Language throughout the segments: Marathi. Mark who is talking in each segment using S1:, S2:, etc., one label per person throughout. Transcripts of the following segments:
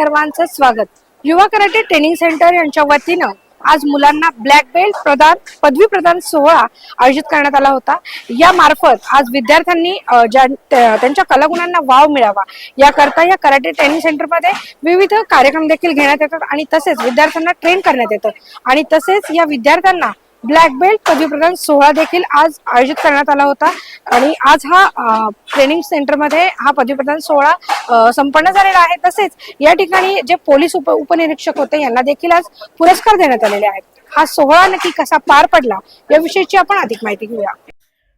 S1: सर्वांचं स्वागत. युवा कराटे ट्रेनिंग सेंटर यांच्या वतीनं आज मुलांना ब्लॅक बेल्ट प्रदान पदवी प्रदान सोहळा आयोजित करण्यात आला होता. या मार्फत आज विद्यार्थ्यांनी ज्या त्यांच्या कलागुणांना वाव मिळावा. याकरता या कराटे ट्रेनिंग सेंटरमध्ये विविध कार्यक्रम देखील घेण्यात येतात आणि तसेच विद्यार्थ्यांना ट्रेन करण्यात येतं. आणि तसेच या विद्यार्थ्यांना ब्लॅक बेल्ट पदवीप्रदान सोहळा देखील आज आयोजित करण्यात आला होता. आणि आज हा ट्रेनिंग सेंटरमध्ये हा पदवीप्रदान सोहळा संपन्न झालेला आहे. तसेच या ठिकाणी जे पोलीस उप उपनिरीक्षक होते यांना देखील आज पुरस्कार देण्यात आलेले आहेत. हा सोहळा नक्की कसा पार पडला याविषयीची आपण अधिक माहिती घेऊया.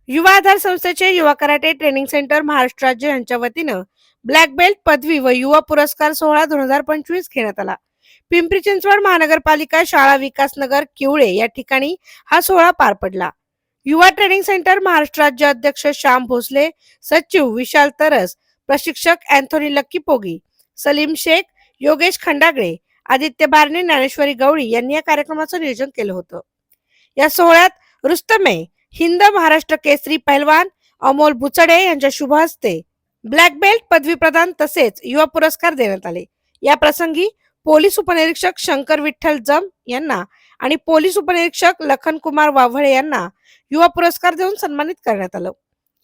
S1: युवा आधार संस्थेचे युवा कराटे ट्रेनिंग सेंटर महाराष्ट्र राज्य यांच्या वतीनं ब्लॅक बेल्ट पदवी व युवा पुरस्कार सोहळा दोन हजार पंचवीस घेण्यात आला. पिंपरी चिंचवड महानगरपालिका शाळा विकास नगर किवळे या ठिकाणी हा सोहळा पार पडला. युवा ट्रेनिंग सेंटर महाराष्ट्र राज्य अध्यक्ष श्याम भोसले सचिव विशाल तरस प्रशिक्षक अँथोनी लक्की पोगी सलीम शेख योगेश खंडागळे आदित्य बारणे ज्ञानेश्वरी गवळी यांनी या कार्यक्रमाचं नियोजन केलं होतं. या सोहळ्यात रुस्तमे हिंद महाराष्ट्र केसरी पहलवान अमोल बुचडे यांच्या शुभ हस्ते ब्लॅक बेल्ट पदवी प्रदान तसेच युवा पुरस्कार देण्यात आले. या प्रसंगी पोलीस उपनिरीक्षक शंकर विठ्ठल जम यांना आणि पोलीस उपनिरीक्षक लखन कुमार वाव्हळे यांना युवा पुरस्कार देऊन सन्मानित करण्यात आलं.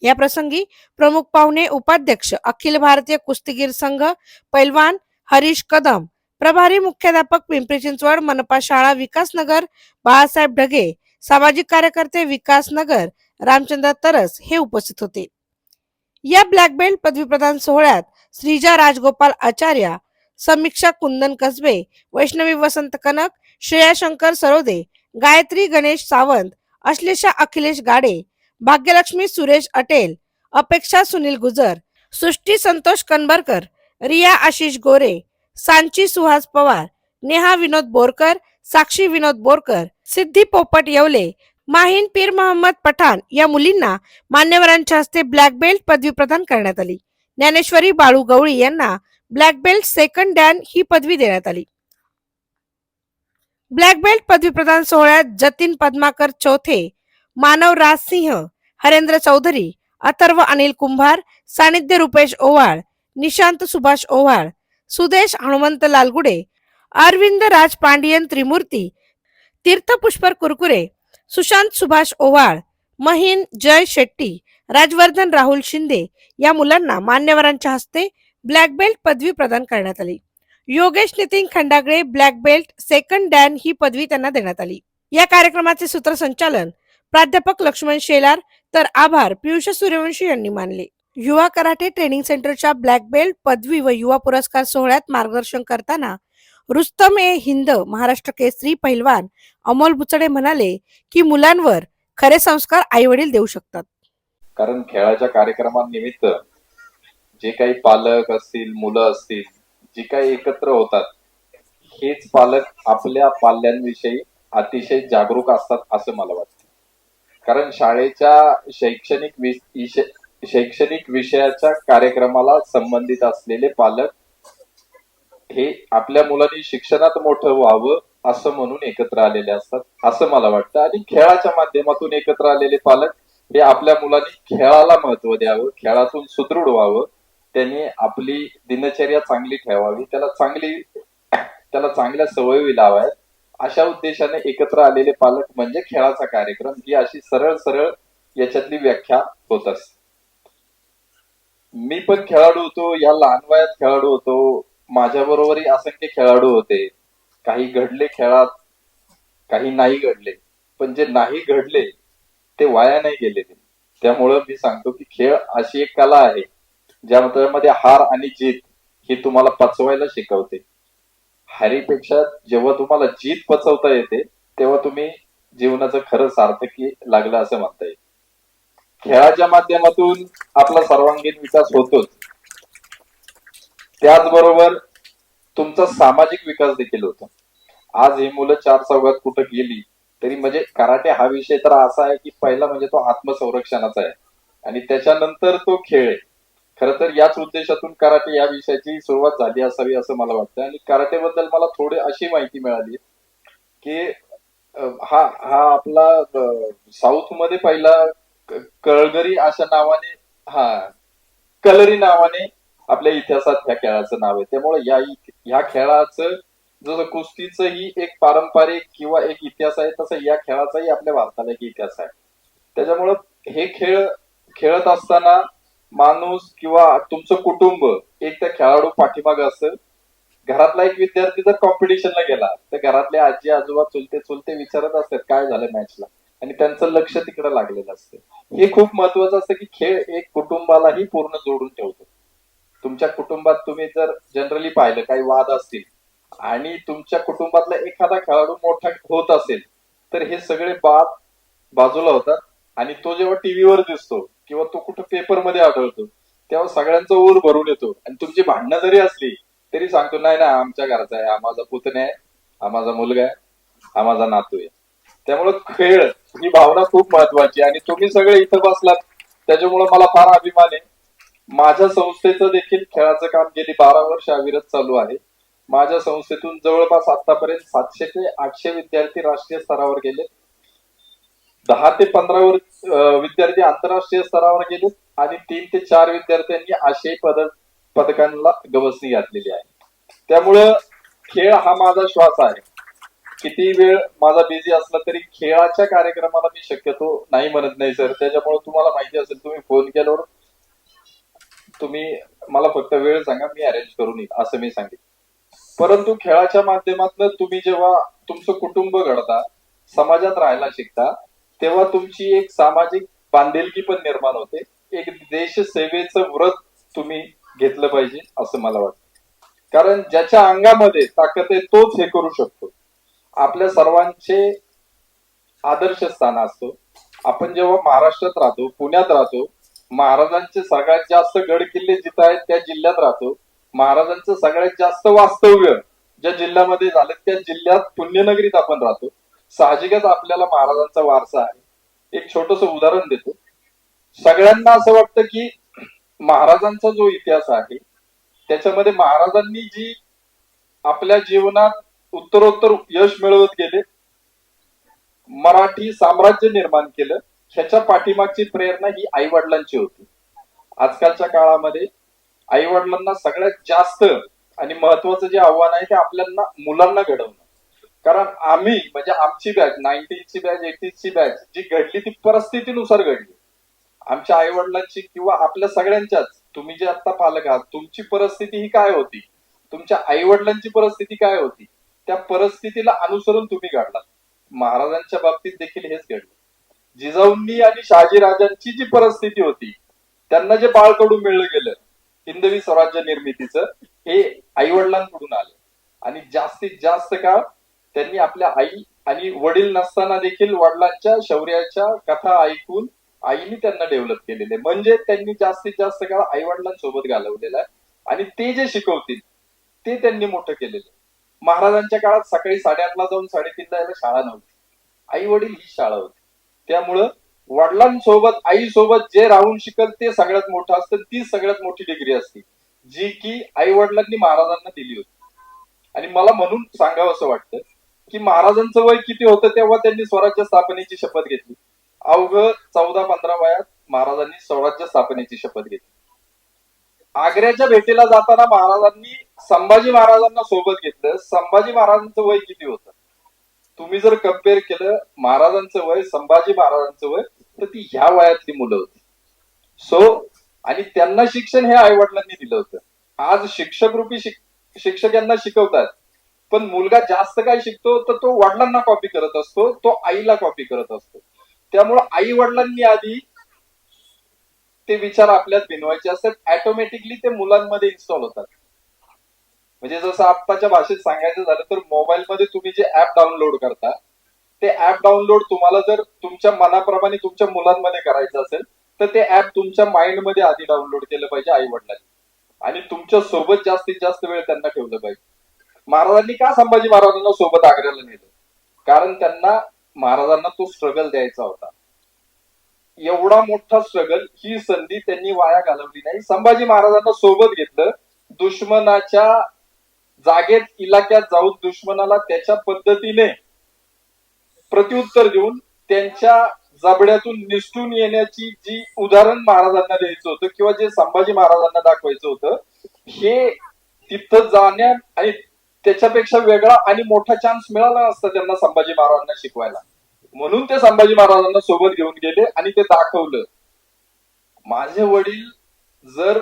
S1: या प्रसंगी प्रमुख पाहुणे उपाध्यक्ष अखिल भारतीय कुस्तीगीर संघ पैलवान हरीश कदम प्रभारी मुख्याध्यापक पिंपरी चिंचवड मनपा शाळा विकास नगर बाळासाहेब ढगे सामाजिक कार्यकर्ते विकास नगर रामचंद्र तरस हे उपस्थित होते. या ब्लॅक बेल्ट पदवी प्रदान सोहळ्यात श्रीजा राजगोपाल आचार्य समीक्षा कुंदन कसबे वैष्णवी वसंत कनक श्रेया शंकर सरोदे गायत्री गणेश सावंत अश्लेषा अखिलेश गाडे भाग्यलक्ष्मी सुरेश अटेल अपेक्षा सुनील गुजर सृष्टी संतोष कनबरकर रिया आशिष गोरे सांची सुहास पवार नेहा विनोद बोरकर साक्षी विनोद बोरकर सिद्धी पोपट येवले माहीन पीर मोहम्मद पठाण या मुलींना मान्यवरांच्या हस्ते ब्लॅक बेल्ट पदवी प्रदान करण्यात आली. ज्ञानेश्वरी बाळू गवळी यांना ब्लॅक बेल्ट सेकंड डॅन ही पदवी देण्यात आली. ब्लॅक बेल्ट पदवी प्रदान सोहळ्यात जतीन पद्माकर चौथे मानव राज सिंह हरेंद्र चौधरी अथर्व अनिल कुंभार सानिध्य रुपेश ओवाळ निशांत सुभाष ओवाळ सुदेश हनुमंत लालगुडे अरविंद राज पांडियन त्रिमूर्ती तीर्थ पुष्पर कुरकुरे सुशांत सुभाष ओवाळ महिन जय शेट्टी राजवर्धन राहुल शिंदे या मुलांना मान्यवरांच्या हस्ते ब्लॅक बेल्ट पदवी प्रदान करण्यात आली. Yogesh Nitin Khandagale black belt second dan ही पदवी त्यांना देण्यात आली. या कार्यक्रमाचे सूत्रसंचालन प्राध्यापक लक्ष्मण शेलार तर आभार पियुष सूर्यवंशी यांनी मानले. युवा कराटे ट्रेनिंग सेंटरच्या ब्लॅक बेल्ट पदवी व युवा पुरस्कार सोहळ्यात मार्गदर्शन करताना रुस्तम ए हिंद महाराष्ट्र केसरी पहिलवान अमोल बुचडे म्हणाले की मुलांवर खरे संस्कार आई वडील देऊ शकतात.
S2: कारण खेळाच्या कार्यक्रमानिमित्त जे काही पालक असतील मुलं असतील जी काही एकत्र होतात हेच पालक आपल्या पाल्यांविषयी अतिशय जागरूक असतात असं मला वाटतं. कारण शाळेच्या शैक्षणिक शैक्षणिक विषयाच्या कार्यक्रमाला संबंधित असलेले पालक हे आपल्या मुलांनी शिक्षणात मोठं व्हावं असं म्हणून एकत्र आलेले असतात असं मला वाटतं. आणि खेळाच्या माध्यमातून एकत्र आलेले पालक हे आपल्या मुलांनी खेळाला महत्त्व द्यावं खेळातून सुदृढ व्हावं त्यांनी आपली दिनचर्या चांगली ठेवावी त्याला चांगली त्याला चांगल्या सवयी लावाव्यात. अशा उद्देशाने एकत्र आलेले पालक म्हणजे खेळाचा कार्यक्रम ही अशी सरळ सरळ याच्यातली व्याख्या होत असते. मी पण खेळाडू होतो या लहान वयात खेळाडू होतो माझ्या बरोबरही असंख्य खेळाडू होते. काही घडले खेळात काही नाही घडले. पण जे नाही घडले ते वाया नाही गेले. त्यामुळं मी सांगतो की खेळ अशी एक कला आहे. ज्यामध्ये हार आणि जीत ही तुम्हाला पचवायला शिकवते. हारीपेक्षा जेव्हा तुम्हाला जीत पचवता येते तेव्हा तुम्ही जीवनाचं खरं सार्थकी लागलं असं म्हणता येईल. खेळाच्या माध्यमातून आपला सर्वांगीण विकास होतोच. त्याचबरोबर तुमचा सामाजिक विकास देखील होतो. आज ही मुलं चार चौघात कुठं गेली तरी म्हणजे कराटे हा विषय तर असा आहे की पहिला म्हणजे तो आत्मसंरक्षणाचा आहे. आणि त्याच्यानंतर तो खेळ आहे. खर तर याच उद्देशातून कराटे या विषयाची सुरुवात झाली असावी असं मला वाटतं आणि कराटेबद्दल मला थोडी अशी माहिती मिळाली की हा हा आपला साऊथमध्ये पहिला कळगरी अशा नावाने हा कलरी नावाने आपल्या इतिहासात ह्या खेळाचं नाव आहे. त्यामुळे या ह्या खेळाचं जसं कुस्तीचं ही एक पारंपरिक किंवा एक इतिहास आहे तसं या खेळाचाही आपल्या भारताला एक इतिहास आहे. त्याच्यामुळं हे खेळ खेळत असताना माणूस किंवा तुमचं कुटुंब एक त्या खेळाडू पाठीमाग असेल घरातला एक विद्यार्थी जर कॉम्पिटिशनला गेला तर घरातले आजी आजोबा चुलते चुलते विचारत असतात काय झालं मॅचला आणि त्यांचं लक्ष तिकडे लागलेलं असतं. हे खूप महत्वाचं असतं की खेळ एक कुटुंबालाही पूर्ण जोडून ठेवतो. तुमच्या कुटुंबात तुम्ही जर जनरली पाहिलं काही वाद असतील आणि तुमच्या कुटुंबातला एखादा खेळाडू मोठा होत असेल तर हे सगळे बाद बाजूला होतात आणि तो जेव्हा टीव्हीवर दिसतो किंवा तो कुठं पेपरमध्ये आढळतो तेव्हा सगळ्यांचा ऊर भरून येतो. आणि तुमची भांडणं जरी असली तरी सांगतो नाही ना आमच्या घराचा आहे हा माझा पुतण्या आहे हा माझा मुलगा आहे हा माझा नातू आहे. त्यामुळे खेळ ही भावना खूप महत्वाची आणि तुम्ही सगळे इथं बसलात त्याच्यामुळे मला फार अभिमान आहे. माझ्या संस्थेचं देखील खेळाचं काम गेली बारा वर्ष अविरत चालू आहे. माझ्या संस्थेतून जवळपास आतापर्यंत सातशे ते आठशे विद्यार्थी राष्ट्रीय स्तरावर गेले दहा ते पंधरा वर विद्यार्थी आंतरराष्ट्रीय स्तरावर गेले आणि तीन ते चार विद्यार्थ्यांनी आशियाई पदक पदकांना गवसणी घातलेली आहे. त्यामुळं खेळ हा माझा श्वास आहे. किती वेळ माझा बिझी असला तरी खेळाच्या कार्यक्रमाला मी शक्यतो नाही म्हणत नाही सर त्याच्यामुळे तुम्हाला माहिती असेल तुम्ही फोन केल्यावर तुम्ही मला फक्त वेळ सांगा मी अरेंज करून येईल असं मी सांगितलं परंतु खेळाच्या माध्यमातून तुम्ही जेव्हा तुमचं कुटुंब घडता समाजात राहायला शिकता तेव्हा तुमची एक सामाजिक बांधिलकी पण निर्माण होते. एक देश सेवेचं व्रत तुम्ही घेतलं पाहिजे असं मला वाटतं. कारण ज्याच्या अंगामध्ये ताकद आहे तोच हे करू शकतो. आपल्या सर्वांचे आदर्श स्थान असतो. आपण जेव्हा महाराष्ट्रात राहतो पुण्यात राहतो महाराजांचे सगळ्यात जास्त गड किल्ले जिथं आहेत त्या जिल्ह्यात राहतो. महाराजांचं सगळ्यात जास्त वास्तव्य ज्या जिल्ह्यामध्ये झालं त्या जिल्ह्यात पुण्यनगरीत आपण राहतो. साहजिकच आपल्याला महाराजांचा वारसा आहे. एक छोटस उदाहरण देतो. सगळ्यांना असं वाटतं की महाराजांचा जो इतिहास आहे त्याच्यामध्ये महाराजांनी जी आपल्या जीवनात उत्तरोत्तर यश मिळवत गेले मराठी साम्राज्य निर्माण केलं ह्याच्या पाठीमागची प्रेरणा ही आई वडिलांची होती. आजकालच्या काळामध्ये आई वडिलांना सगळ्यात जास्त आणि महत्वाचं जे आव्हान आहे ते आपल्याला मुलांना घडवणं. कारण आम्ही म्हणजे आमची बॅच नाईन्टीनची बॅच एटीनची बॅच जी घडली ती परिस्थितीनुसार घडली. आमच्या आई वडिलांची किंवा आपल्या सगळ्यांच्याच तुम्ही जे आता पालक आहात तुमची परिस्थिती ही काय होती? तुमच्या आई वडिलांची परिस्थिती काय होती? त्या परिस्थितीला अनुसरून तुम्ही घडलात. महाराजांच्या बाबतीत देखील हेच घडलं. जिजाऊंनी आणि शहाजीराजांची जी परिस्थिती होती त्यांना जे बाळकडून मिळलं गेलं हिंदवी स्वराज्य निर्मितीचं हे आई वडिलांकडून आलं. आणि जास्तीत जास्त काळ त्यांनी आपल्या आई आणि वडील नसताना देखील वडिलांच्या शौर्याच्या कथा ऐकून आईने त्यांना डेव्हलप केलेले. म्हणजे त्यांनी जास्तीत जास्त काळ आई वडिलांसोबत घालवलेला आहे. आणि ते जे शिकवतील ते त्यांनी मोठं केलेलं महाराजांच्या काळात सकाळी साडेआठला जाऊन साडेतीनला यायला शाळा नव्हती. आई वडील ही शाळा होती. त्यामुळं वडिलांसोबत आईसोबत जे राहून शिकल ते सगळ्यात मोठं असतं ती सगळ्यात मोठी डिग्री असते जी की आई वडिलांनी महाराजांना दिली होती. आणि मला म्हणून सांगावं असं वाटतं की महाराजांचं वय किती होतं तेव्हा त्यांनी स्वराज्य स्थापनेची शपथ घेतली. अवघ चौदा पंधरा वयात महाराजांनी स्वराज्य स्थापनेची शपथ घेतली. आग्र्याच्या भेटीला जाताना महाराजांनी संभाजी महाराजांना सोबत घेतलं. संभाजी महाराजांचं वय किती होतं? तुम्ही जर कंपेअर केलं महाराजांचं वय संभाजी महाराजांचं वय तर ती ह्या वयातली मुलं होती. सो आणि त्यांना शिक्षण हे आई वडिलांनी दिलं होतं. आज शिक्षक रूपी शिक्षक यांना शिकवतात. पण मुलगा जास्त काय शिकतो तर तो वडिलांना कॉपी करत असतो तो आईला कॉपी करत असतो. त्यामुळे आई वडिलांनी आधी ते विचार आपल्यात भिनवायचे असतात. ऑटोमॅटिकली ते मुलांमध्ये इन्स्टॉल होतात. म्हणजे जसं आत्ताच्या भाषेत सांगायचं झालं तर मोबाईल मध्ये तुम्ही जे ऍप डाउनलोड करता ते ऍप डाउनलोड तुम्हाला जर तुमच्या मनाप्रमाणे तुमच्या मुलांमध्ये करायचं असेल तर ते ऍप तुमच्या माइंडमध्ये आधी डाउनलोड केलं पाहिजे आई वडिलांनी. आणि तुमच्यासोबत जास्तीत जास्त वेळ त्यांना ठेवलं पाहिजे. महाराजांनी का संभाजी महाराजांना सोबत आग्र्याला नेलं? कारण त्यांना महाराजांना तो स्ट्रगल द्यायचा होता. एवढा मोठा स्ट्रगल ही संधी त्यांनी वाया घालवली नाही. संभाजी महाराजांना सोबत घेतलं. दुश्मनाच्या जागेत इलाक्यात जाऊन दुश्मनाला त्याच्या पद्धतीने प्रत्युत्तर देऊन त्यांच्या जबड्यातून निसटून येण्याची जी उदाहरण महाराजांना द्यायचं होतं किंवा जे संभाजी महाराजांना दाखवायचं होतं हे तिथं जाण्या आणि त्याच्यापेक्षा वेगळा आणि मोठा चान्स मिळाला नसता त्यांना संभाजी महाराजांना शिकवायला. म्हणून ते संभाजी महाराजांना सोबत घेऊन गेले आणि ते दाखवलं. माझे वडील जर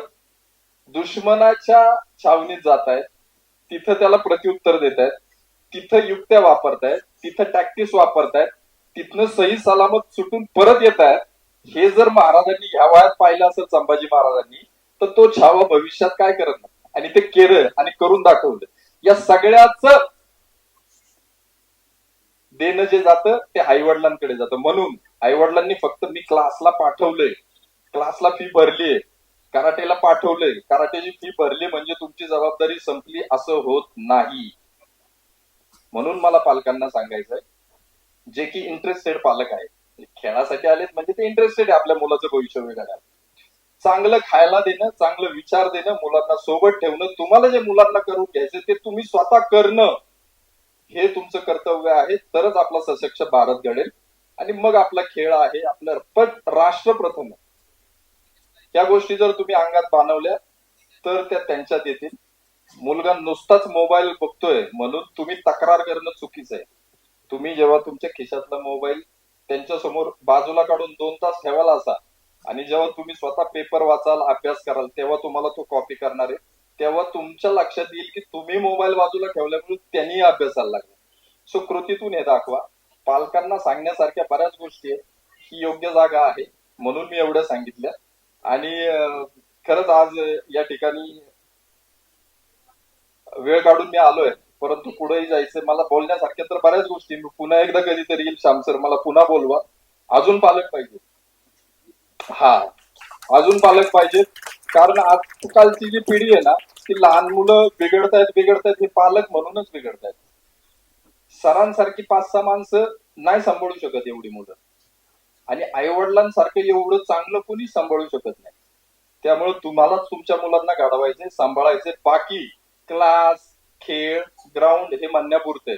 S2: दुश्मनाच्या छावणीत जात आहेत तिथं त्याला प्रत्युत्तर देत आहेत तिथं युक्त्या वापरतायत तिथं टॅक्टिस वापरतायत तिथनं सही सलामत सुटून परत येत आहेत हे जर महाराजांनी ह्या वयात पाहिलं असेल संभाजी महाराजांनी तर तो छावा भविष्यात काय करत नाही. आणि ते केलं आणि करून दाखवलं. या सगळ्याच देणं जे जातं ते आई वडिलांकडे जातं. म्हणून आई वडिलांनी फक्त मी क्लासला पाठवलंय. क्लासला फी भरलीये. कराटेला पाठवलंय. कराटेची फी भरली म्हणजे तुमची जबाबदारी संपली असं होत नाही. म्हणून मला पालकांना सांगायचंय जे की इंटरेस्टेड पालक आहे म्हणजे खेळासाठी आलेत म्हणजे ते इंटरेस्टेड आहे आपल्या मुलाचं भविष्य वेगळं चांगलं खायला देणं चांगलं विचार देणं मुलांना सोबत ठेवणं तुम्हाला जे मुलांना करून घ्यायचं ते तुम्ही स्वतः करणं हे तुमचं कर्तव्य आहे. तरच आपला सशक्त भारत घडेल. आणि मग आपला खेळ आहे आपलं पण राष्ट्र प्रथम. या गोष्टी जर तुम्ही अंगात बांधवल्या तर त्या त्यांच्यात येतील. मुलगा नुसताच मोबाईल बघतोय म्हणून तुम्ही तक्रार करणं चुकीचं आहे. तुम्ही जेव्हा तुमच्या खिशातला मोबाईल त्यांच्यासमोर बाजूला काढून दोन तास ठेवायला असा आणि जेव्हा तुम्ही स्वतः पेपर वाचाल अभ्यास कराल तेव्हा तुम्हाला तो कॉपी करणार आहे. तेव्हा तुमच्या लक्षात येईल की तुम्ही मोबाईल बाजूला ठेवल्यामुळे त्यांनी अभ्यासाला लागले. सो कृतीतून हे दाखवा. पालकांना सांगण्यासारख्या बऱ्याच गोष्टी आहेत. ही योग्य जागा आहे म्हणून मी एवढं सांगितलं. आणि खरंच आज या ठिकाणी वेळ काढून मी आलोय. परंतु पुढेही जायचं मला बोलण्यासारख्या तर बऱ्याच गोष्टी. मी पुन्हा एकदा कधीतरी येईल श्याम सर मला पुन्हा बोलवा. अजून पालक पाहिजे. हा. अजून पालक पाहिजेत. कारण आजकालची जी पिढी आहे ना ती लहान मुलं बिघडतायत बिघडतायत हे पालक म्हणूनच बिघडतायत. सरांसारखी पाच सहा माणसं नाही सांभाळू शकत एवढी मुलं. आणि आई वडिलांसारखं एवढं चांगलं कोणी सांभाळू शकत नाही. त्यामुळे तुम्हालाच तुमच्या मुलांना घडवायचे सांभाळायचे. बाकी क्लास खेळ ग्राउंड हे म्हणण्यापुरते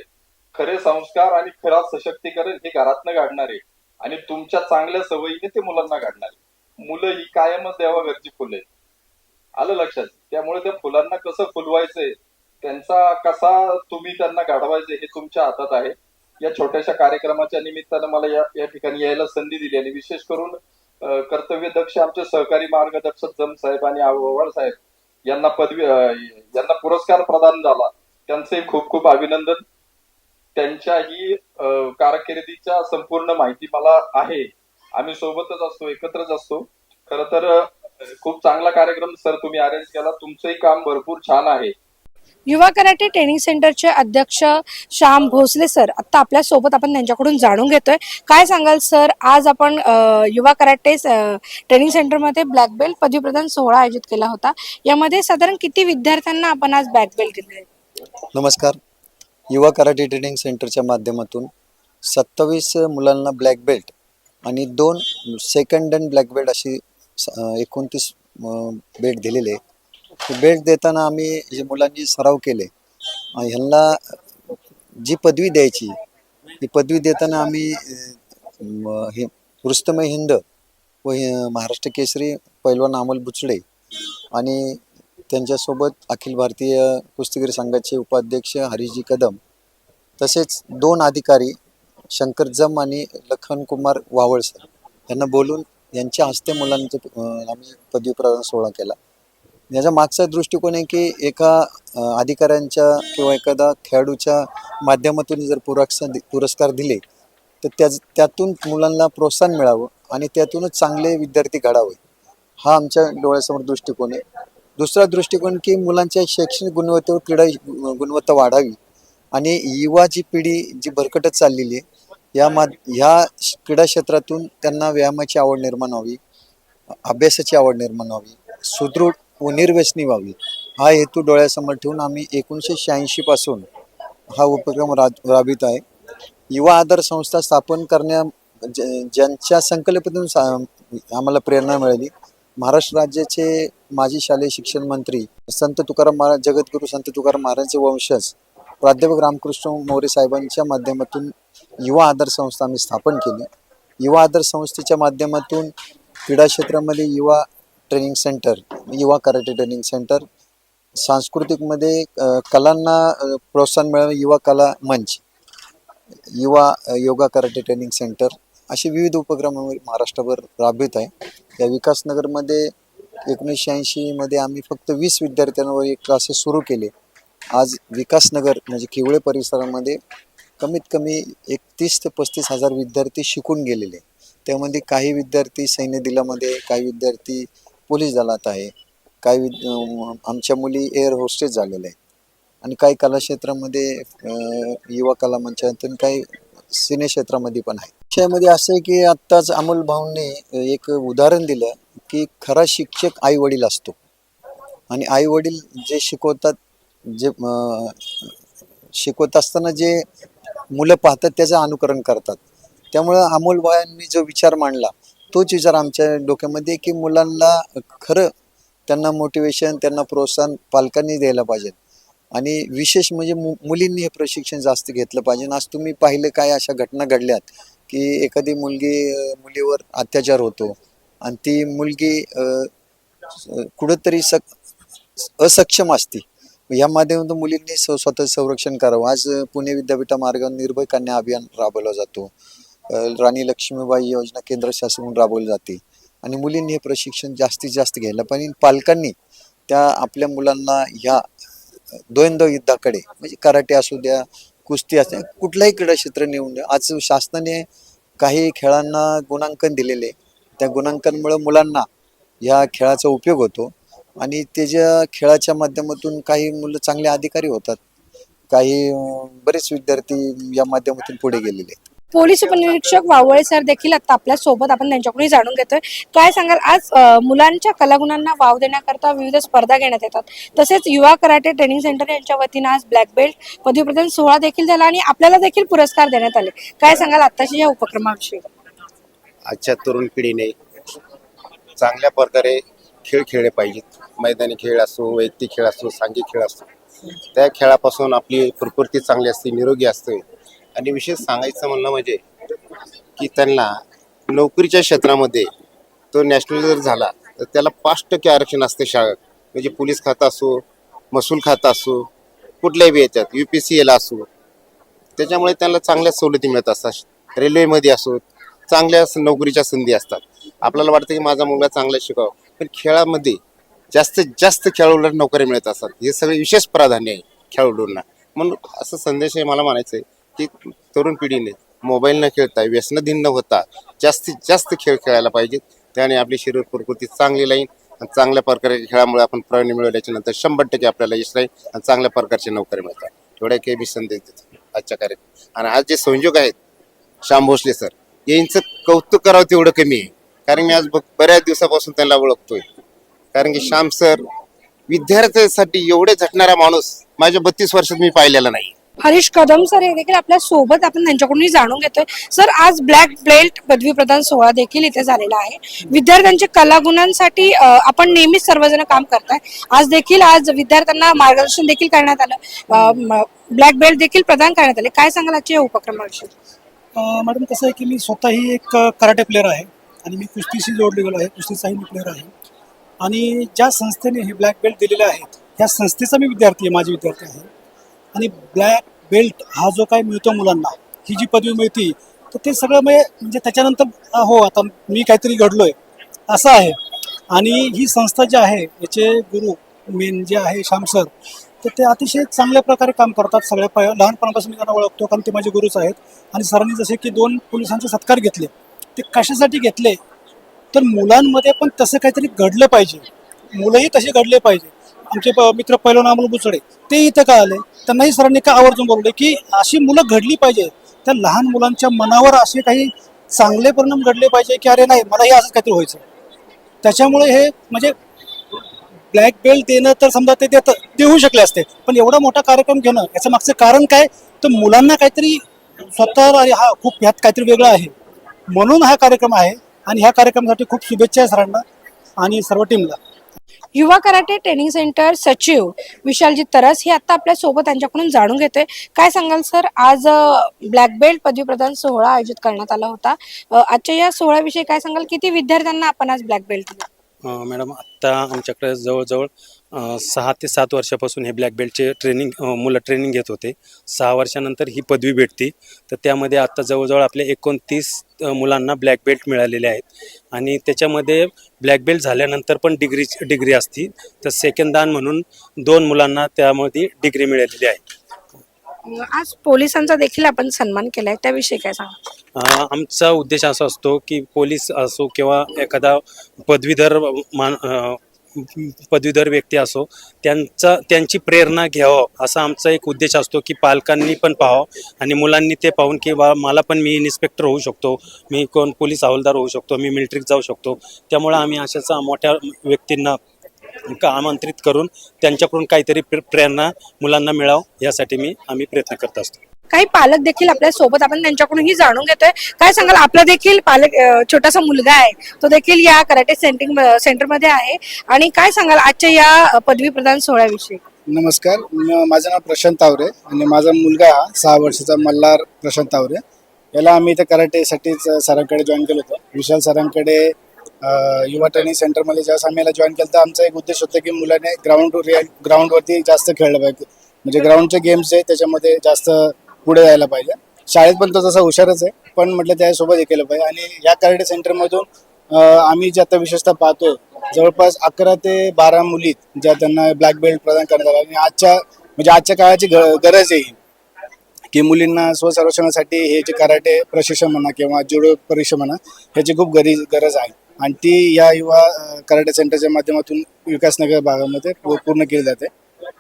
S2: खरे संस्कार आणि खरा सशक्तीकरण हे घरातनं काढणारे आणि तुमच्या चांगल्या सवयीने ते मुलांना काढणार. मुलं ही कायमच देवाघरची फुलं आहेत. आलं लक्षात? त्यामुळे त्या फुलांना कसं फुलवायचंय? त्यांचा कसा तुम्ही त्यांना घडवायचे हे तुमच्या हातात आहे. या छोट्याशा कार्यक्रमाच्या निमित्तानं मला या या ठिकाणी यायला संधी दिली आणि विशेष करून कर्तव्य दक्ष आमचे सहकारी मार्गदर्शक जम साहेब आणि आव्हाड साहेब यांना पदवी यांना पुरस्कार प्रदान झाला. त्यांचे खूप खूप अभिनंदन. त्यांच्याही कारकिर्दीच्या संपूर्ण माहिती मला आहे. आम्ही सोबतच असतो एकत्रच असतो. खर तर खूप चांगला कार्यक्रम सर तुम्ही अरेंज केला. तुमचंही काम भरपूर छान आहे.
S3: युवा कराटे ट्रेनिंग सेंटरचे अध्यक्ष श्याम भोसले सर आता आपल्यासोबत आपण त्यांच्याकडून जाणून घेतोय. काय सांगाल सर? आज आपण युवा कराटे ट्रेनिंग सेंटरमध्ये ब्लॅक बेल्ट पदवीप्रदान सोहळा आयोजित केला होता. यामध्ये साधारण किती विद्यार्थ्यांना आपण आज ब्लॅक बेल्ट दिले
S4: नमस्कार. युवा कराटे ट्रेनिंग सेंटरच्या माध्यमातून सत्तावीस मुलांना ब्लॅक बेल्ट आणि दोन सेकंड अँड ब्लॅक बेल्ट अशी एकोणतीस बेल्ट दिलेले बेल्ट देताना आम्ही जे मुलांनी सराव केले ह्यांना जी पदवी द्यायची ही पदवी देताना आम्ही हे रुस्तमय हिंद व महाराष्ट्र केसरी पैलवान अमोल बुचडे आणि त्यांच्यासोबत अखिल भारतीय कुस्तीगीर संघाचे उपाध्यक्ष हरिजी कदम तसेच दोन अधिकारी शंकर जम आणि लखन कुमार वावळ सर यांना बोलून यांच्या हस्ते मुलांचे आम्ही पदवी प्रदान सोहळा केला. याचा मागचा दृष्टिकोन आहे की एका अधिकाऱ्यांच्या किंवा एखादा खेळाडूच्या माध्यमातून जर पुरस्कार पुरस्कार दिले तर त्या त्यातून मुलांना प्रोत्साहन मिळावं आणि त्यातूनच चांगले विद्यार्थी घडावे. हा आमच्या डोळ्यासमोर दृष्टिकोन आहे. दुसरा दृष्टिकोन की मुलांच्या शैक्षणिक गुणवत्तेवर क्रीडा गुणवत्ता वाढावी आणि युवा जी पिढी जी भरकटत चाललेली आहे या मा ह्या क्रीडा क्षेत्रातून त्यांना व्यायामाची आवड निर्माण व्हावी अभ्यासाची आवड निर्माण व्हावी सुदृढ व निर्व्यसनी व्हावी. हा हेतू डोळ्यासमोर ठेवून आम्ही एकोणीसशे शहाऐंशीपासून हा उपक्रम रा राबवित आहे. युवा आधार संस्था स्थापन करण्या ज- ज्यांच्या संकल्पनेतून सा आम्हाला प्रेरणा मिळाली महाराष्ट्र राज्याचे माजी शालेय शिक्षण मंत्री संत तुकाराम महाराज जगद्गुरू संत तुकाराम महाराजांचे वंशज प्राध्यापक रामकृष्ण मोरे साहेबांच्या माध्यमातून युवा आधार संस्था आम्ही स्थापन केली. युवा आधार संस्थेच्या माध्यमातून क्रीडा क्षेत्रामध्ये Yuva training center Yuva karate training center सांस्कृतिकमध्ये कलांना प्रोत्साहन मिळावं युवा कला मंच युवा योगा कराटे ट्रेनिंग सेंटर असे विविध उपक्रम आम्ही महाराष्ट्रभर राबवित आहे. या विकासनगरमध्ये एकोणीसशे ऐंशीमध्ये आम्ही फक्त वीस विद्यार्थ्यांवर एक क्लासेस सुरू केले. आज विकासनगर म्हणजे किवळे परिसरामध्ये कमीत कमी एक तीस ते पस्तीस हजार विद्यार्थी शिकून गेलेले त्यामध्ये काही विद्यार्थी सैन्य दिलामध्ये काही विद्यार्थी पोलीस दलात आहे काही विद आमच्या मुली एअर होस्टेस झालेल्या आहेत. आणि काही कलाक्षेत्रामध्ये युवा कला मंचातून काही सिने क्षेत्रामध्ये पण आहे विषयामध्ये असं आहे की आत्ताच अमोल भाऊंनी एक उदाहरण दिलं की खरा शिक्षक आई वडील असतो. आणि आई वडील जे शिकवतात जे शिकवत असताना जे मुलं पाहतात त्याचं अनुकरण करतात. त्यामुळं अमोल भायांनी जो विचार मांडला तोच विचार आमच्या डोक्यामध्ये की मुलांना खरं त्यांना मोटिवेशन त्यांना प्रोत्साहन पालकांनी द्यायला पाहिजे. आणि विशेष म्हणजे मु मुलींनी हे प्रशिक्षण जास्त घेतलं पाहिजे. आज तुम्ही पाहिलं काय अशा घटना घडल्यात की एखादी मुलगी मुलीवर अत्याचार होतो आणि ती मुलगी कुठंतरी सक असक्षम असते. या माध्यमातून मुलींनी स्व स्वतः संरक्षण करावं. आज पुणे विद्यापीठा मार्गावर निर्भय कन्या अभियान राबवला जातो. राणी लक्ष्मीबाई योजना केंद्र शासनाकडून राबवली जाते. आणि मुलींनी हे प्रशिक्षण जास्तीत जास्त घ्यायला पण पालकांनी त्या आपल्या मुलांना ह्या द्वंद्व युद्धाकडे म्हणजे कराटे असू द्या कुस्ती असते. कुठलाही क्रीडा क्षेत्र नेऊन आज शासनाने काही खेळांना गुणांकन दिलेले त्या गुणांकनमुळे मुलांना ह्या खेळाचा उपयोग होतो. आणि त्याच्या खेळाच्या माध्यमातून काही मुलं चांगले अधिकारी होतात. काही बरेच विद्यार्थी या माध्यमातून पुढे गेलेले आहेत.
S3: पोलीस उपनिरीक्षक वावळे सर देखील आता आपल्यासोबत आपण त्यांच्याकडून जाणून घेतोय. काय सांगाल आज मुलांच्या कलागुणांना वाव देण्याकरता विविध स्पर्धा घेण्यात येतात. तसेच युवा कराटे ट्रेनिंग सेंटर यांच्या वतीनं आज ब्लॅक बेल्ट पदवीप्रदान सोहळा देखील झाला आणि आपल्याला देखील पुरस्कार देण्यात आले. काय सांगाल आताच्या या उपक्रमाविषयी?
S5: आजच्या तरुण पिढीने चांगल्या प्रकारे खेळ खेळले पाहिजेत. मैदानी खेळ असो वैयक्तिक खेळ असो सांघिक खेळ असो त्या खेळापासून आपली प्रकृती चांगली असते निरोगी असते. आणि विशेष सांगायचं म्हणणं म्हणजे की त्यांना नोकरीच्या क्षेत्रामध्ये तो नॅशनल जर झाला तर त्याला पाच टक्के आरक्षण असते शाळेत. म्हणजे पोलीस खातं असो महसूल खातं असो कुठल्याही बी याच्यात यू पी सी एला असो. त्याच्यामुळे त्यांना चांगल्या सवलती मिळत असतात. रेल्वेमध्ये असो चांगल्या नोकरीच्या संधी असतात. आपल्याला वाटतं की माझा मुलगा चांगला शिकावा पण खेळामध्ये जास्तीत जास्त खेळाडूला नोकरी मिळत असतात. हे सगळे विशेष प्राधान्य आहे खेळाडूंना. म्हणून असं संदेश आहे मला म्हणायचं आहे की तरुण पिढीने मोबाईल न खेळता व्यसनाधीन न होता जास्तीत जास्त खेळ खेळायला पाहिजेत त्याने आपली शरीर प्रकृती चांगली राहील आणि चांगल्या प्रकारे खेळामुळे आपण प्राणी मिळवल्याच्या नंतर शंभर टक्के आपल्याला यश राहील आणि चांगल्या प्रकारची नोकरी मिळतात. एवढ्या काही मी संदेश देतो आजच्या कार्यक्रम आणि आज जे संयोग आहेत श्याम भोसले सर यांचं कौतुक करावं तेवढं कमी आहे. कारण मी आज बघ- बऱ्याच दिवसापासून त्यांना ओळखतोय. कारण की श्याम सर विद्यार्थ्यांसाठी एवढे झटणारा माणूस माझ्या बत्तीस वर्षात मी पाहिलेला नाही.
S3: हरीश कदम सर हे देखील आपल्यासोबत आपण त्यांच्याकडून जाणून घेतोय. सर आज ब्लॅक बेल्ट पदवी प्रदान सोहळा देखील इथे झालेला आहे. विद्यार्थ्यांच्या कलागुणांसाठी आपण नेहमीच सर्वजण काम करताय. आज देखील आज विद्यार्थ्यांना मार्गदर्शन देखील करण्यात आलं. ब्लॅक बेल्ट देखील प्रदान करण्यात आले. काय सांगाल आजच्या उपक्रमाविषयी?
S6: मॅडम कसं आहे की मी स्वतःही एक कराटे प्लेअर आहे आणि मी कुस्तीशी जोडले गेलो आहे. कुस्तीचाही मी प्लेअर आहे. आणि ज्या संस्थेने हे ब्लॅक बेल्ट दिलेले आहेत त्या संस्थेचा मी विद्यार्थी आहे माझे विद्यार्थी आहे आणि ब्लॅक बेल्ट हा जो काय मिळतो मुलांना ही जी पदवी मिळते तर ते सगळं म्हणजे म्हणजे त्याच्यानंतर हो आता मी काहीतरी घडलो आहे असं आहे. आणि ही संस्था जी आहे याचे गुरु मेन जे आहे श्याम सर तर ते अतिशय चांगल्या प्रकारे काम करतात सगळ्या प लहानपणापासून मी त्यांना ओळखतो कारण ते माझे गुरुच आहेत. आणि सरांनी जसे की दोन पोलिसांचे सत्कार घेतले ते कशासाठी घेतले? तर मुलांमध्ये पण तसं काहीतरी घडलं पाहिजे. मुलंही तसे घडले पाहिजे. आमचे प- मित्र पहिलं अमोल बुचडे ते इथं का आले? त्यांनाही सरांनी का आवर्जून बोलवले की अशी मुलं घडली पाहिजे. त्या लहान मुलांच्या मनावर असे काही चांगले परिणाम घडले पाहिजे की अरे नाही मलाही असंच काहीतरी व्हायचं. त्याच्यामुळे हे म्हणजे ब्लॅक बेल्ट देणं तर समजा ते देत देऊ शकले असते. पण एवढा मोठा कार्यक्रम घेणं याचं मागचं कारण काय? तर मुलांना काहीतरी स्वतः अरे हा खूप ह्यात काहीतरी वेगळं आहे. म्हणून हा कार्यक्रम आहे आणि ह्या कार्यक्रमासाठी खूप शुभेच्छा आहे सरांना आणि सर्व टीमला
S3: युवा कराटे ट्रेनिंग सेंटर सचिव विशालजी तरस हे आता आपल्यासोबत त्यांच्याकडून जाणून घेतोय. काय सांगाल सर? आज ब्लॅक बेल्ट पदवी प्रदान सोहळा आयोजित करण्यात आला होता. आजच्या या सोहळ्याविषयी काय सांगाल? किती विद्यार्थ्यांना आपण आज ब्लॅक बेल्ट दिला?
S7: मॅडम आत्ता आमच्याकडे जवळजवळ सहा ते सात वर्षापासून हे ब्लॅक बेल्टचे ट्रेनिंग मुलं ट्रेनिंग घेत होते. सहा वर्षानंतर ही पदवी भेटते. तर त्यामध्ये आत्ता जवळजवळ आपल्या एकोणतीस मुलांना ब्लॅक बेल्ट मिळालेले आहेत. आणि त्याच्यामध्ये ब्लॅक बेल्ट झाल्यानंतर पण डिग्री डिग्री असती. तर सेकंड दान म्हणून दोन मुलांना त्यामध्ये डिग्री मिळालेली आहे.
S3: आज पोलिसांचा देखील आपण सन्मान केलाय. त्याविषयी काय सांगा?
S7: आमचा उद्देश असा असतो की पोलीस असो किंवा एखादा पदवीधर मान पदवीधर व्यक्ती असो त्यांचा त्यांची प्रेरणा घ्यावं असा आमचा एक उद्देश असतो की पालकांनी पण पाहावं आणि मुलांनी ते पाहून की बा मला पण मी इन्स्पेक्टर होऊ शकतो मी कोण पोलीस हवालदार होऊ शकतो मी मिलिटरीत जाऊ शकतो. त्यामुळं आम्ही अशाचा मोठ्या व्यक्तींना का आमंत्रित करून त्यांच्याकडून काहीतरी प्रे- प्रेरणा मुलांना मिळावं यासाठी मी आम्ही प्रयत्न करत असतो.
S3: काही पालक देखील आपल्यासोबत आपण त्यांच्याकडूनही जाणून घेतोय. काय सांगाल? आपला देखील पालक छोटासा मुलगा आहे. तो देखील या कराटे सेंटिंग सेंटरमध्ये आहे. आणि काय सांगाल आजच्या या पदवी प्रदान सोहळ्याविषयी?
S8: नमस्कार. माझं नाव प्रशांत तावरे आणि माझा मुलगा हा सहा वर्षाचा मल्हार प्रशांत तावरे. याला आम्ही इथं कराटेसाठीच सरांकडे जॉईन केलं होतं. विशाल सरांकडे युवा ट्रेनिंग सेंटरमध्ये ज्यावेळेस आम्ही याला जॉईन केलं तर आमचा एक उद्देश होता की मुलाने ग्राउंड ग्राउंडवरती जास्त खेळलं पाहिजे. म्हणजे ग्राउंडचे गेम्स आहे त्याच्यामध्ये जास्त पुढे जायला पाहिजे. शाळेत पण तो तसा हुशारच आहे पण म्हटलं त्यासोबत हे केलं पाहिजे. आणि या कराटे सेंटरमधून आम्ही जे आता विशेषतः पाहतोय जवळपास अकरा ते बारा मुली ज्या त्यांना ब्लॅक बेल्ट प्रदान करण्यात आला आणि आजच्या म्हणजे आजच्या काळाची गरज आहे की मुलींना स्वसंरक्षणासाठी हे जे कराटे प्रशिक्षण म्हणा किंवा जुडो परीक्षा म्हणा ह्याची खूप गरी गरज आहे. आणि ती या युवा कराटे सेंटरच्या माध्यमातून विकासनगर भागामध्ये पूर्ण केली जाते.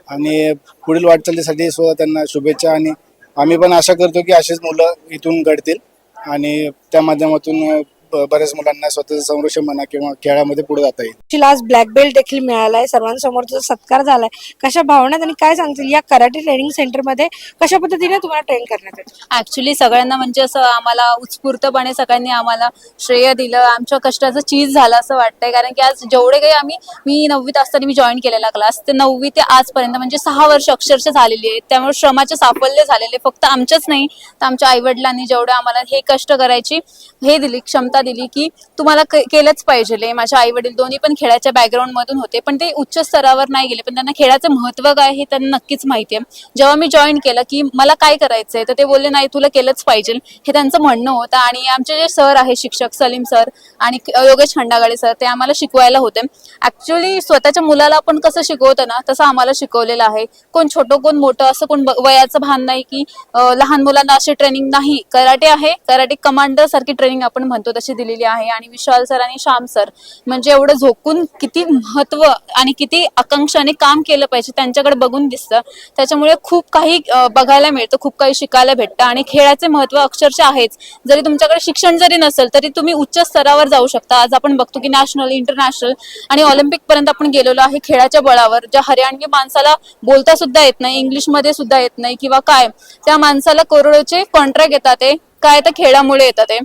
S8: आणि पुढील वाटचालीसाठी सुद्धा त्यांना शुभेच्छा आणि आम्ही पण आशा करतो की असेच मुलं इथून घडतील आणि त्या माध्यमातून बऱ्याच मुलांना स्वतःचं संरक्षण म्हणा किंवा खेळामध्ये पुढे जाता येईल.
S3: तिला आज ब्लॅक बेल्ट देखील मिळालाय. सर्वांसमोर तिचा सत्कार झालाय. कशा भावनात आणि काय सांगतील? या कराटे ट्रेनिंग सेंटरमध्ये कशा पद्धतीने तुम्हाला ट्रेन करण्यात येतं?
S9: ऍक्च्युली सगळ्यांना म्हणजे असं आम्हाला उत्स्फूर्तपणे सगळ्यांनी आम्हाला श्रेय दिलं. आमच्या कष्टाचं चीज झालं असं वाटतंय. कारण की आज जेवढे काही आम्ही मी नववीत असताना मी जॉईन केलेला क्लास ते नववी ते आजपर्यंत म्हणजे सहा वर्ष अक्षरशः झालेली आहेत. त्यामुळे श्रमाचे साफल्य झालेले. फक्त आमचंच नाही. तर आमच्या आई वडिलांनी जेवढं आम्हाला हे कष्ट करायची हे दिली. क्षमता दिली की तुम्हाला केलंच पाहिजे. माझे आई वडील दोन्ही पण खेळाच्या बॅकग्राऊंड मधून होते पण ते उच्च स्तरावर नाही गेले. पण त्यांना खेळाचं महत्त्व काय हे त्यांना नक्कीच माहिती आहे. जेव्हा मी जॉईन केलं की मला काय करायचंय तर ते बोलले नाही तुला केलंच पाहिजे. हे त्यांचं म्हणणं होतं. आणि आमचे जे सर आहे शिक्षक सलीम सर आणि योगेश खंडागाळे सर ते आम्हाला शिकवायला होते. ऍक्च्युली स्वतःच्या मुलाला आपण कसं शिकवतो ना तसं आम्हाला शिकवलेलं आहे. कोण छोटं कोण मोठं असं कोण वयाचं भान नाही की लहान मुलांना अशी ट्रेनिंग नाही. कराटे आहे कराटे कमांडर सारखी ट्रेनिंग आपण म्हणतो तशी दिलेली आहे. आणि विशाल सर आणि श्याम सर म्हणजे एवढं झोकून किती महत्त्व आणि किती आकांक्षाने काम केलं पाहिजे त्यांच्याकडे बघून दिसतं. त्याच्यामुळे खूप काही बघायला मिळतं खूप काही शिकायला भेटतं. आणि खेळाचे महत्त्व अक्षरशः आहेच. जरी तुमच्याकडे शिक्षण जरी नसेल तरी तुम्ही उच्च स्तरावर जाऊ शकता. आज आपण बघतो की नॅशनल इंटरनॅशनल आणि ऑलिम्पिक पर्यंत आपण गेलेलो आहे खेळाच्या बळावर. ज्या हरियाणवी माणसाला बोलता सुद्धा येत नाही इंग्लिशमध्ये सुद्धा येत नाही किंवा काय त्या माणसाला करोडोचे कॉन्ट्रॅक्ट येतात ते काय तर खेळामुळे येतात ते.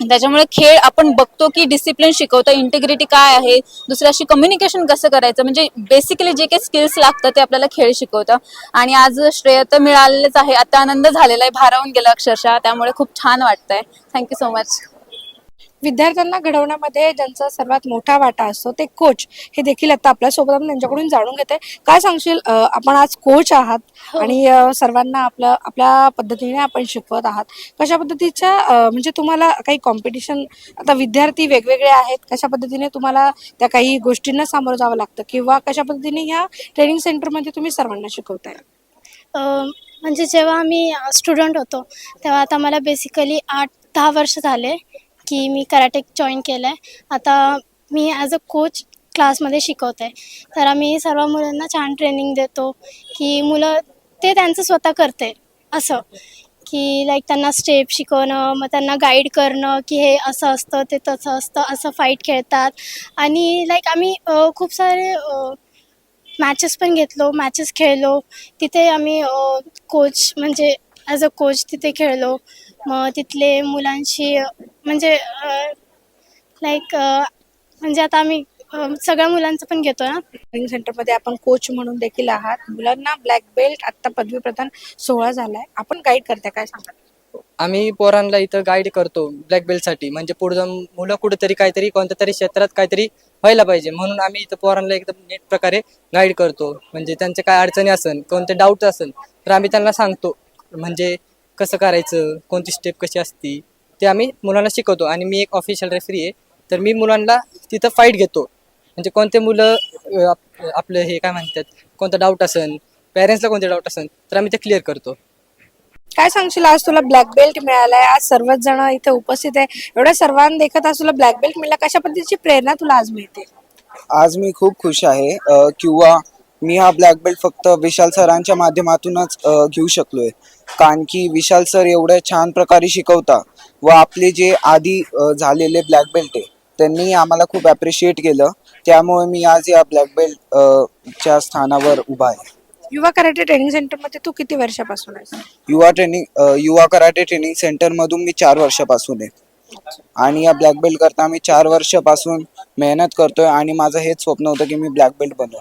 S9: त्याच्यामुळे खेळ आपण बघतो की डिसिप्लिन शिकवतं इंटिग्रिटी काय आहे दुसऱ्याशी कम्युनिकेशन कसं करायचं? म्हणजे बेसिकली जे काही स्किल्स लागतं ते आपल्याला खेळ शिकवतं. आणि आज श्रेय तर मिळालेलंच आहे. आता आनंद झालेला आहे. भारावून गेला अक्षरशः. त्यामुळे खूप छान वाटतंय. थँक्यू सो मच
S3: विद्यार्थ्यांना घडवण्यामध्ये ज्यांचा सर्वात मोठा वाटा असतो ते कोच हे देखील आता आपल्यासोबत आपण त्यांच्याकडून जाणून घेते काय सांगशील? आपण आज कोच आहात आणि अं, सर्वांना आपल्या आपल्या पद्धतीने आपण शिकवत आहात. कशा पद्धतीच्या म्हणजे तुम्हाला काही कॉम्पिटिशन आता विद्यार्थी वेगवेगळे आहेत कशा पद्धतीने तुम्हाला त्या काही गोष्टींना सामोरं जावं लागतं किंवा कशा पद्धतीने ह्या ट्रेनिंग सेंटरमध्ये तुम्ही सर्वांना शिकवताय?
S10: म्हणजे जेव्हा आम्ही स्टुडंट होतो तेव्हा आता मला बेसिकली आठ दहा वर्ष झाले. की मी कराटे जॉईन केलं आहे आता मी ॲज अ कोच क्लासमध्ये शिकवते तर आम्ही सर्व मुलांना छान ट्रेनिंग देतो की मुलं ते त्यांचं स्वतः करते. असं. की लाईक त्यांना स्टेप शिकवणं मग त्यांना गाईड करणं की हे असं असतं ते तसं असतं असं फाईट खेळतात. आणि लाईक आम्ही खूप सारे मॅचेस पण घेतलो मॅचेस खेळलो. तिथे आम्ही कोच म्हणजे ॲज अ कोच तिथे खेळलो. तिथले मुलांशी म्हणजे लाईक म्हणजे आता आम्ही सगळ्या मुलांचं पण घेतो ना.
S3: ट्रेनिंग सेंटरमध्ये आपण कोच म्हणून देखील आहात. मुलांना ब्लॅक बेल्ट आता पदवी प्रदान सोहळा झालाय. आपण गाईड करताय काय सांगा
S11: आम्ही पोरांना इथं गाईड करतो ब्लॅक बेल्टसाठी म्हणजे पुढे जाऊन मुलं कुठेतरी काहीतरी कोणत्या तरी क्षेत्रात काहीतरी व्हायला पाहिजे. म्हणून आम्ही इथं पोरांना एकदम नीट प्रकारे गाईड करतो. म्हणजे त्यांचे काय अडचणी असेल कोणते डाऊट असेल तर आम्ही त्यांना सांगतो. म्हणजे कसं करायचं कोणती स्टेप कशी असती ते आम्ही मुलांना शिकवतो. आणि मी एक ऑफिशियल रेफरी आहे. तर मी मुलांना तिथं फाईट घेतो. म्हणजे कोणते मुलं आप- आपलं हे काय म्हणतात कोणतं डाऊट असेल पॅरेंट्सला कोणते डाऊट असेल तर आम्ही ते क्लिअर करतो.
S3: काय सांगशील आज तुला ब्लॅक बेल्ट मिळालाय. आज सर्वच जण इथे उपस्थित आहे. एवढ्या सर्वांना देखत आज तुला ब्लॅक बेल्ट मिळाला. कशा पद्धतीची प्रेरणा तुला आज मिळते?
S12: आज मी खूप खुश आहे. अ, किंवा मी हा ब्लॅक बेल्ट फक्त विशाल सरांच्या माध्यमातूनच अ, घेऊ शकलोय. कारण की विशाल सर एवढ्या छान प्रकारे शिकवता व आपले जे आधी झालेले ब्लॅक बेल्ट आहे त्यांनी आम्हाला खूप ॲप्रिशिएट केलं. त्यामुळे मी आज या ब्लॅक बेल्ट च्या स्थानावर उभा आहे.
S3: युवा कराटे ट्रेनिंग सेंटरमध्ये तू किती वर्षापासून आहेस?
S12: युवा ट्रेनिंग युवा कराटे ट्रेनिंग सेंटरमधून मी चार वर्षापासून आहे. आणि या ब्लॅक बेल्ट करता मी चार वर्षापासून मेहनत करतोय आणि माझं हेच स्वप्न होतं की मी ब्लॅक बेल्ट बनव.